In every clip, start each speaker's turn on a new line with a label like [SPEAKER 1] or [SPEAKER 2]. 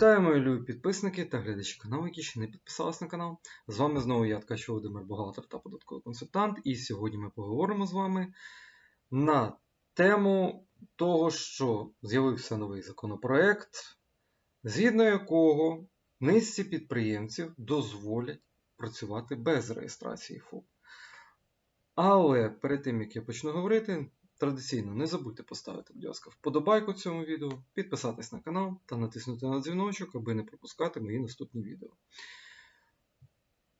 [SPEAKER 1] Вітаю, мої любі підписники та глядачі каналу, які ще не підписались на канал. З вами знову я, Ткач Володимир, бухгалтер та податковий консультант. І сьогодні ми поговоримо з вами на тему того, що з'явився новий законопроект, згідно якого низці підприємців дозволять працювати без реєстрації ФОП. Але перед тим, як я почну говорити, Традиційно не забудьте поставити, будь ласка, вподобайку цьому відео, підписатись на канал та натиснути на дзвіночок, аби не пропускати мої наступні відео.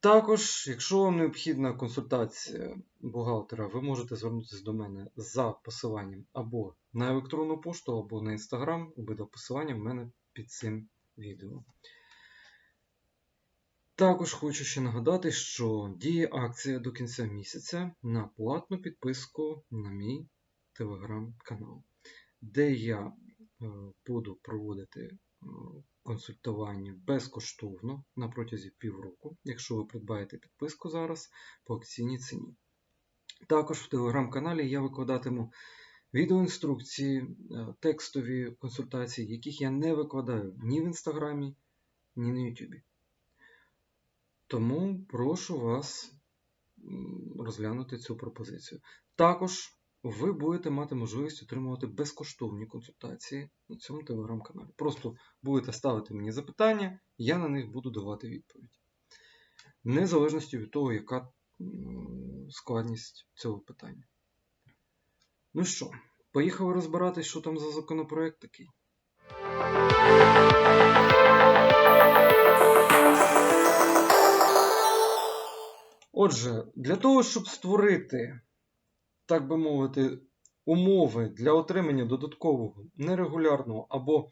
[SPEAKER 1] Також, якщо вам необхідна консультація бухгалтера, ви можете звернутися до мене за посиланням або на електронну пошту, або на інстаграм, обидва посилання в мене під цим відео. Також хочу ще нагадати, що діє акція до кінця місяця на платну підписку на мій телеграм-канал, де я е, буду проводити е, консультування безкоштовно на протязі півроку, якщо ви придбаєте підписку зараз по акційній ціні. Також в телеграм-каналі я викладатиму відеоінструкції, е, текстові консультації, яких я не викладаю ні в інстаграмі, ні на Ютубі. Тому прошу вас розглянути цю пропозицію. Також ви будете мати можливість отримувати безкоштовні консультації на цьому телеграм-каналі. Просто будете ставити мені запитання, я на них буду давати відповідь. Незалежності від того, яка складність цього питання. Ну що, поїхали розбиратись, що там за законопроект такий. Отже, для того, щоб створити так би мовити, умови для отримання додаткового нерегулярного або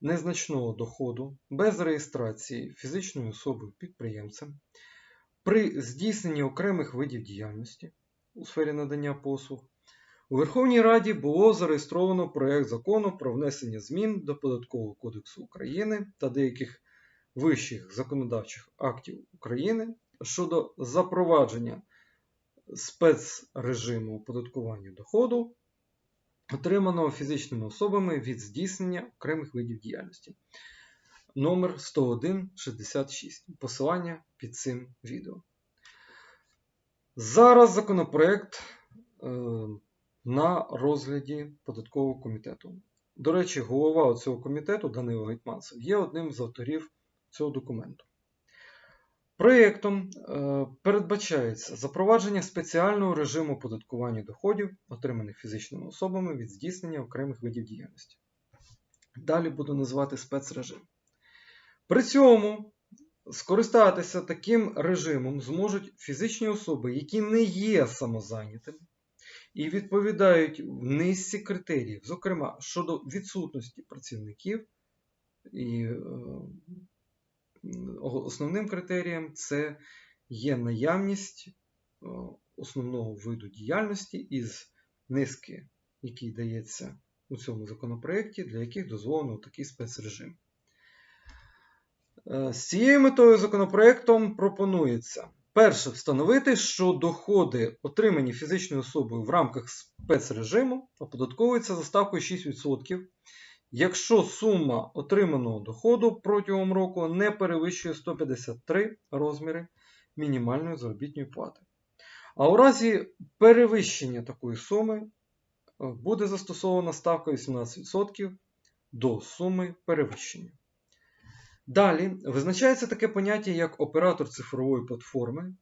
[SPEAKER 1] незначного доходу без реєстрації фізичної особи підприємцем при здійсненні окремих видів діяльності у сфері надання послуг. У Верховній Раді було зареєстровано проєкт закону про внесення змін до Податкового кодексу України та деяких вищих законодавчих актів України щодо запровадження спецрежиму оподаткування доходу, отриманого фізичними особами від здійснення окремих видів діяльності. Номер 10166. Посилання під цим відео. Зараз законопроект е, на розгляді податкового комітету. До речі, голова цього комітету Данило Гетьманцев є одним з авторів цього документу. Проєктом е, передбачається запровадження спеціального режиму оподаткування доходів, отриманих фізичними особами від здійснення окремих видів діяльності. Далі буду називати спецрежим. При цьому скористатися таким режимом зможуть фізичні особи, які не є самозайнятими і відповідають в низці критеріїв, зокрема щодо відсутності працівників і е, Основним критерієм це є наявність е, основного виду діяльності із низки, який дається у цьому законопроєкті, для яких дозволено такий спецрежим. Е, з цією метою законопроєктом пропонується перше встановити, що доходи, отримані фізичною особою в рамках спецрежиму, оподатковуються за ставкою 6% якщо сума отриманого доходу протягом року не перевищує 153 розміри мінімальної заробітної плати. А у разі перевищення такої суми е, буде застосована ставка 18% до суми перевищення. Далі визначається таке поняття, як оператор цифрової платформи.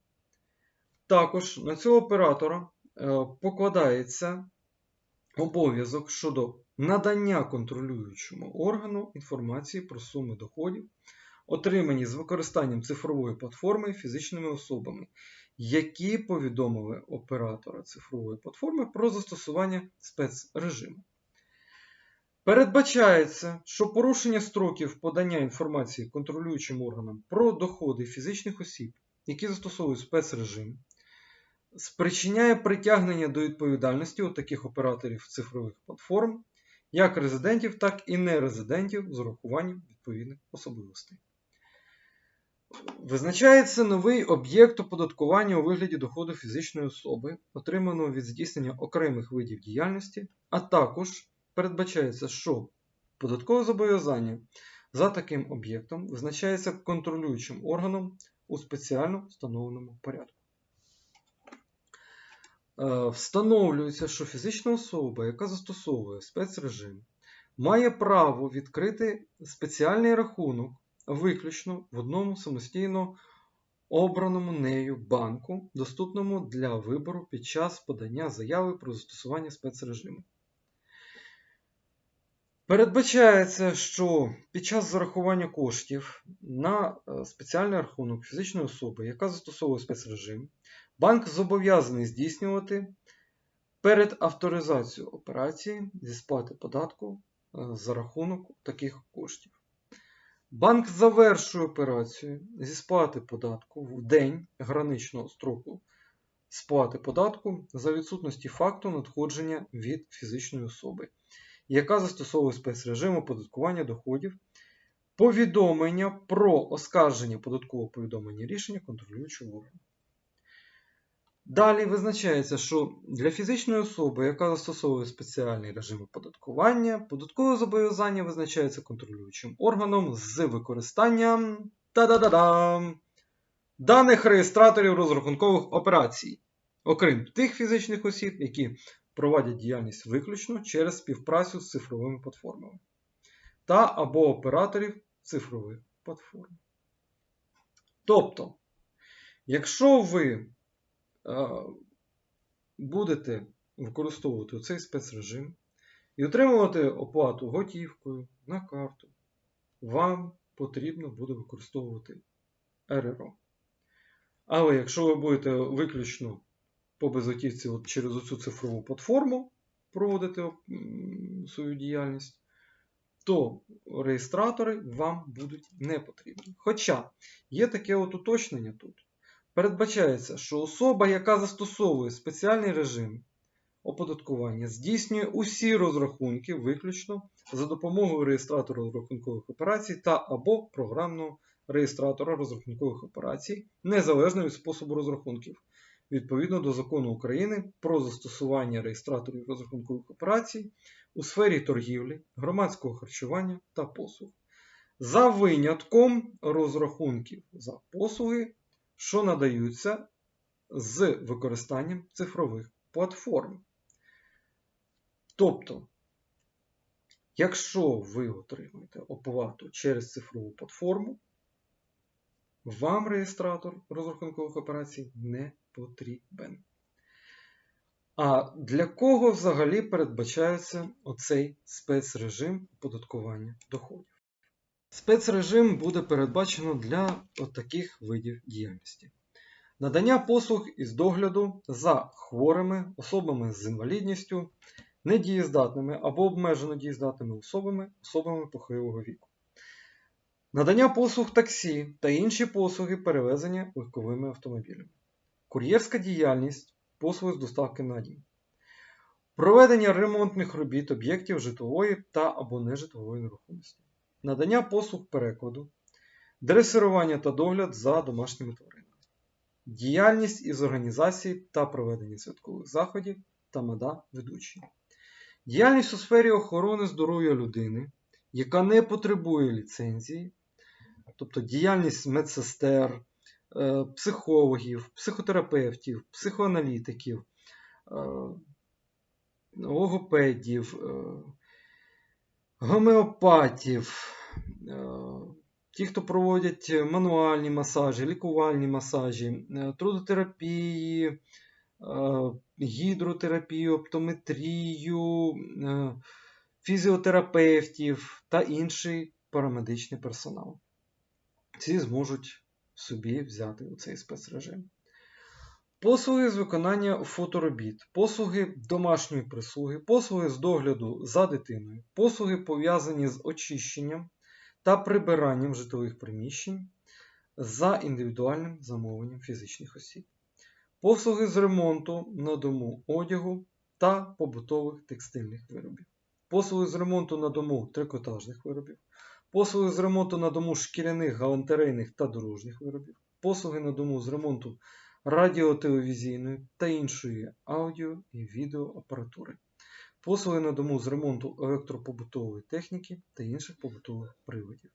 [SPEAKER 1] Також на цього оператора е, покладається обов'язок щодо надання контролюючому органу інформації про суми доходів, отримані з використанням цифрової платформи фізичними особами, які повідомили оператора цифрової платформи про застосування спецрежиму. Передбачається, що порушення строків подання інформації контролюючим органам про доходи фізичних осіб, які застосовують спецрежим, спричиняє притягнення до відповідальності у таких операторів цифрових платформ, як резидентів, так і нерезидентів з урахуванням відповідних особливостей. Визначається новий об'єкт оподаткування у вигляді доходу фізичної особи, отриманого від здійснення окремих видів діяльності, а також передбачається, що податкове зобов'язання за таким об'єктом визначається контролюючим органом у спеціально встановленому порядку. Е, Встановлюється, що фізична особа, яка застосовує спецрежим, має право відкрити спеціальний рахунок виключно в одному самостійно обраному нею банку, доступному для вибору під час подання заяви про застосування спецрежиму. Передбачається, що під час зарахування коштів на е, спеціальний рахунок фізичної особи, яка застосовує спецрежим, банк зобов'язаний здійснювати перед авторизацією операції зі сплати податку е, за рахунок таких коштів. Банк завершує операцію зі сплати податку в день граничного строку сплати податку за відсутності факту надходження від фізичної особи, яка застосовує спецрежим оподаткування доходів, повідомлення про оскарження податкового повідомлення рішення контролюючого органу. Далі визначається, що для фізичної особи, яка застосовує спеціальний режим оподаткування, податкове зобов'язання визначається контролюючим органом з використанням та-да-да-дам, даних реєстраторів розрахункових операцій, окрім тих фізичних осіб, які проводять діяльність виключно через співпрацю з цифровими платформами та або операторів цифрових платформ. Тобто, якщо ви будете використовувати цей спецрежим і отримувати оплату готівкою на карту, вам потрібно буде використовувати РРО. Але якщо ви будете виключно по безготівці от через оцю цифрову платформу проводити свою діяльність, то реєстратори вам будуть не потрібні. Хоча є таке от уточнення тут. Передбачається, що особа, яка застосовує спеціальний режим оподаткування, здійснює усі розрахунки виключно за допомогою реєстратора розрахункових операцій та або програмного реєстратора розрахункових операцій, незалежно від способу розрахунків, відповідно до закону України про застосування реєстраторів розрахункових операцій у сфері торгівлі, громадського харчування та послуг. За винятком розрахунків за послуги, що надаються з використанням цифрових платформ. Тобто, якщо ви отримуєте оплату через цифрову платформу, вам реєстратор розрахункових операцій не потрібен. А для кого взагалі передбачається оцей спецрежим оподаткування доходів? Спецрежим буде передбачено для таких видів діяльності. Надання послуг із догляду за хворими особами з інвалідністю, недієздатними або обмежено дієздатними особами, особами похилого віку. Надання послуг таксі та інші послуги перевезення легковими автомобілями. Кур'єрська діяльність, послуги з доставки на дім. Проведення ремонтних робіт об'єктів житлової та або нежитлової нерухомості. Надання послуг перекладу, дресирування та догляд за домашніми тваринами. Діяльність із організації та проведення святкових заходів та мада ведучі. Діяльність у сфері охорони здоров'я людини, яка не потребує ліцензії, тобто діяльність медсестер, е, психологів, психотерапевтів, психоаналітиків, е, логопедів, е, гомеопатів, ті, хто проводять мануальні масажі, лікувальні масажі, трудотерапії, гідротерапію, оптометрію, фізіотерапевтів та інший парамедичний персонал. Ці зможуть собі взяти у цей спецрежим. Послуги з виконання фоторобіт, послуги домашньої прислуги, послуги з догляду за дитиною, послуги пов'язані з очищенням та прибиранням житлових приміщень за індивідуальним замовленням фізичних осіб, послуги з ремонту на дому одягу та побутових текстильних виробів, послуги з ремонту на дому трикотажних виробів, послуги з ремонту на дому шкіряних, галантерейних та дорожніх виробів, послуги на дому з ремонту радіотелевізійної та іншої аудіо і відеоапаратури, послуги на дому з ремонту електропобутової техніки та інших побутових приладів.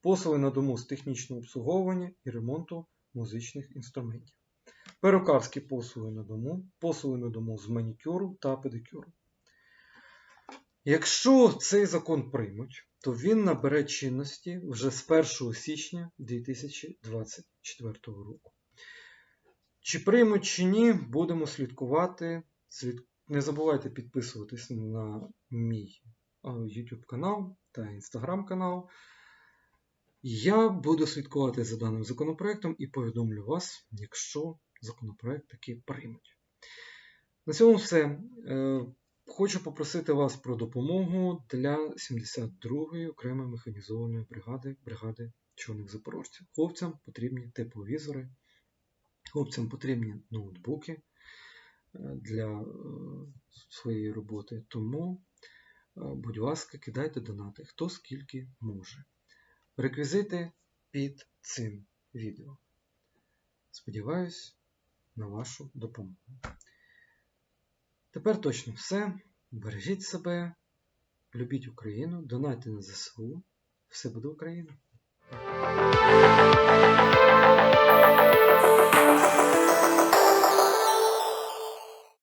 [SPEAKER 1] послуги на дому з технічного обслуговування і ремонту музичних інструментів, перукарські послуги на дому, послуги на дому з манікюру та педикюру. Якщо цей закон приймуть, то він набере чинності вже з 1 січня 2024 року. Чи приймуть, чи ні, будемо слідкувати. Слід- Не забувайте підписуватись на мій YouTube канал та Instagram канал. Я буду слідкувати за даним законопроектом і повідомлю вас, якщо законопроект таки приймуть. На цьому все. Е, Хочу попросити вас про допомогу для 72-ї окремої механізованої бригади, бригади чорних запорожців. Хлопцям потрібні тепловізори, Хлопцям потрібні ноутбуки е, для е, своєї роботи, тому, е, будь ласка, кидайте донати, хто скільки може. Реквізити під цим відео. Сподіваюсь на вашу допомогу. Тепер точно все. Бережіть себе, любіть Україну, донайте на ЗСУ. Все буде Україна!